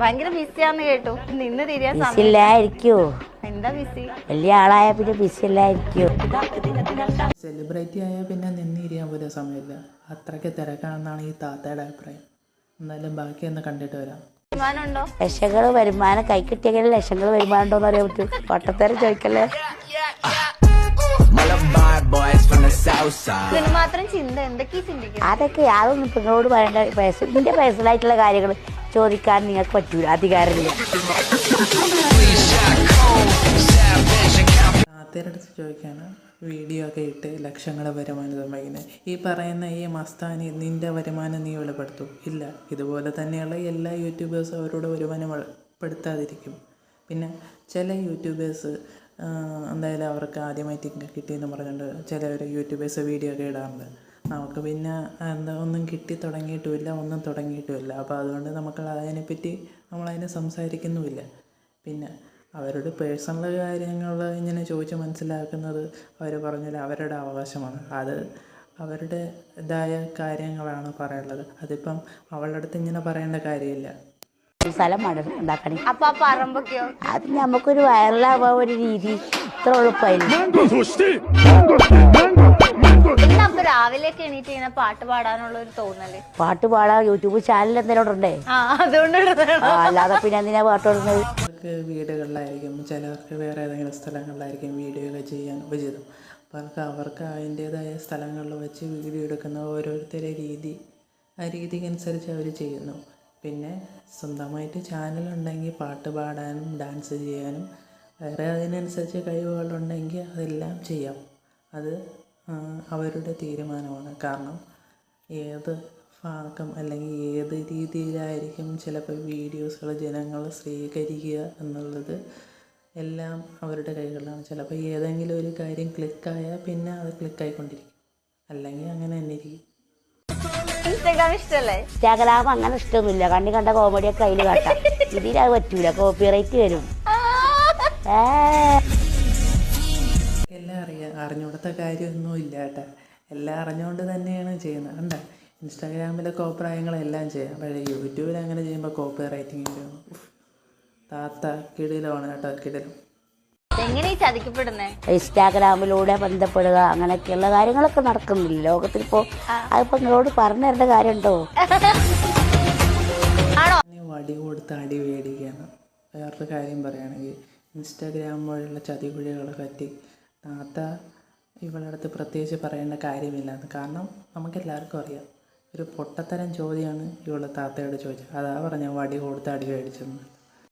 ഭയങ്കര ബിസിയാന്ന് കേട്ടു. നിന്ന് തിരിയാൻ ബിസി സമയം. ഇല്ലായിരിക്കോ എന്താ ബിസി? വലിയ ആളായ പിന്നെ ബിസി ഇല്ലായിരിക്കോ സെലിബ്രിറ്റി ആയ പിന്നെ നിന്നിരിക്കാൻ പോലും സമയമില്ല. അത്രയ്ക്ക് തിരക്കാണെന്നാണ് ഈ താത്തയുടെ അഭിപ്രായം. എന്നാലും ബാക്കി ഒന്ന് കണ്ടിട്ട് വരാം. തീരുമാനമുണ്ടോ ലക്ഷങ്ങൾ വരുമാനം കൈ കിട്ടിയെങ്കിൽ ലക്ഷങ്ങൾ വരുമാനം ഉണ്ടോന്ന് അറിയാൻ പറ്റും. പട്ടത്തേരം ചോദിക്കല്ലേ? Malabar boys from the south side. ഇതിന് മാത്രം ചിന്ത. എന്തൊക്കെയാ അതൊക്കെ യാതൊന്നും ഇപ്പൊ നിങ്ങളോട് പറയേണ്ട. പേഴ്സണൽ നിന്റെ പേഴ്സണലായിട്ടുള്ള കാര്യങ്ങൾ ചോദിക്കാൻ നിങ്ങൾക്ക് പറ്റൂല അധികാരമില്ല. അടുത്ത് ചോദിക്കാണ് വീഡിയോ ഒക്കെ ഇട്ട് ലക്ഷങ്ങൾ വരുമാനം സമ്പാദിക്കുന്നത്. ഈ പറയുന്ന ഈ മസ്താനി നിന്റെ വരുമാനം നീ വെളിപ്പെടുത്തും. ഇല്ല ഇതുപോലെ തന്നെയുള്ള എല്ലാ യൂട്യൂബേഴ്സും അവരോട് വരുമാനം വെളിപ്പെടുത്താതിരിക്കും. പിന്നെ ചില യൂട്യൂബേഴ്സ് എന്തായാലും അവർക്ക് ആദ്യമായിട്ട് കിട്ടിയെന്ന് പറഞ്ഞുകൊണ്ട് ചിലവർ യൂട്യൂബേഴ്സ് വീഡിയോ ഒക്കെ ഇടാറുണ്ട്. നമുക്ക് പിന്നെ എന്താ ഒന്നും കിട്ടി തുടങ്ങിയിട്ടുമില്ല ഒന്നും തുടങ്ങിയിട്ടുമില്ല. അപ്പോൾ അതുകൊണ്ട് നമുക്ക് അതിനെപ്പറ്റി നമ്മളതിനെ സംസാരിക്കുന്നുമില്ല. പിന്നെ അവരുടെ പേഴ്സണൽ കാര്യങ്ങൾ ഇങ്ങനെ ചോദിച്ച് മനസ്സിലാക്കുന്നത് അവർ പറഞ്ഞാൽ അവരുടെ അവകാശമാണ്. അത് അവരുടെ ഇതായ കാര്യങ്ങളാണ് പറയാനുള്ളത് അതിപ്പം അവളുടെ അടുത്ത് ഇങ്ങനെ പറയേണ്ട കാര്യമില്ല. ഒരു സ്ഥലം വേണം ഉണ്ടാക്കണേ. അപ്പൊ ആ പറമ്പൊക്കെയോ? അത് നമുക്കൊരു വൈറലാവാൻ ഒരു രീതി. ഇത്ര എളുപ്പമായിരുന്നു എണീറ്റ് ഇങ്ങനെ പാട്ട് പാടാനുള്ള ഒരു തോന്നൽ. പാട്ട് പാടാ യൂട്യൂബ് ചാനൽ എന്തെങ്കിലും ഉണ്ടേ ആ അതുകൊണ്ട് അല്ലാതെ പിന്നെ എന്തിനാ പാട്ട് പാടുന്നത്? ചിലർക്ക് വീടുകളിലായിരിക്കും ചിലർക്ക് വേറെ ഏതെങ്കിലും സ്ഥലങ്ങളിലായിരിക്കും വീഡിയോ ഒക്കെ ചെയ്യാൻ ഉചിതം അവർക്ക് അവർക്ക് അതിന്റേതായ സ്ഥലങ്ങളിൽ വെച്ച് വീഡിയോ എടുക്കുന്ന ഓരോരുത്തരുടെ രീതി ആ രീതിക്കനുസരിച്ച് അവർ ചെയ്യുന്നു. പിന്നെ സ്വന്തമായിട്ട് ചാനലുണ്ടെങ്കിൽ പാട്ട് പാടാനും ഡാൻസ് ചെയ്യാനും വേറെ അതിനനുസരിച്ച് കഴിവുകളുണ്ടെങ്കിൽ അതെല്ലാം ചെയ്യാം. അത് അവരുടെ തീരുമാനമാണ്. കാരണം ഏത് ഭാഗം അല്ലെങ്കിൽ ഏത് രീതിയിലായിരിക്കും ചിലപ്പോൾ വീഡിയോസുകൾ ജനങ്ങൾ സ്വീകരിക്കുക എന്നുള്ളത് എല്ലാം അവരുടെ കൈകളിലാണ്. ചിലപ്പോൾ ഏതെങ്കിലും ഒരു കാര്യം ക്ലിക്കായാൽ പിന്നെ അത് ക്ലിക്കായിക്കൊണ്ടിരിക്കും. അല്ലെങ്കിൽ അങ്ങനെ തന്നെ ഇരിക്കും. ഇൻസ്റ്റാഗ്രാം ഇഷ്ടല്ലേ? ഇൻസ്റ്റാഗ്രാം അങ്ങനെ ഇഷ്ടമൊന്നുമില്ല. കണ്ണി കണ്ട കോമഡിയൊക്കെ അതിൽ കാട്ടാം. ഇതിലത് പറ്റൂല. കോപ്പിറൈറ്റ് വരും. ഏ. അറിയാം അറിഞ്ഞുകൊടുത്ത കാര്യമൊന്നും ഇല്ല കേട്ടോ. എല്ലാം അറിഞ്ഞുകൊണ്ട് തന്നെയാണ് ചെയ്യുന്നത്. കണ്ട? ഇൻസ്റ്റാഗ്രാമിലൊക്കെ അഭിപ്രായങ്ങളെല്ലാം ചെയ്യാം. പക്ഷേ യൂട്യൂബിൽ അങ്ങനെ ചെയ്യുമ്പോൾ കോപ്പി റൈറ്റിംഗ് ഉഫ്. താത്ത കിടിലമാണ് കേട്ടോ കിടിലം. ഇൻസ്റ്റാഗ്രാമിലൂടെ ബന്ധപ്പെടുക അങ്ങനെയൊക്കെയുള്ള കാര്യങ്ങളൊക്കെ നടക്കുന്നില്ല. ലോകത്തിൽ ഇപ്പോ അതിപ്പോ നിങ്ങളോട് പറഞ്ഞു തരേണ്ട കാര്യമുണ്ടോ? വടി കൊടുത്ത് അടി മേടിക്കുകയാണ് വേറൊരു കാര്യം പറയുകയാണെങ്കിൽ ഇൻസ്റ്റാഗ്രാം വഴിയുള്ള ചതികുഴികളെ പറ്റി താത്ത ഇവളുടെ അടുത്ത് പ്രത്യേകിച്ച് പറയേണ്ട കാര്യമില്ലാന്ന് കാരണം നമുക്കെല്ലാവർക്കും അറിയാം. ഒരു പൊട്ടത്തരം ചോദ്യമാണ് ഇവൾ താത്തയോട് ചോദിച്ചത്. അതാ പറഞ്ഞത് വടി കൊടുത്ത് അടി മേടിച്ചെന്ന്.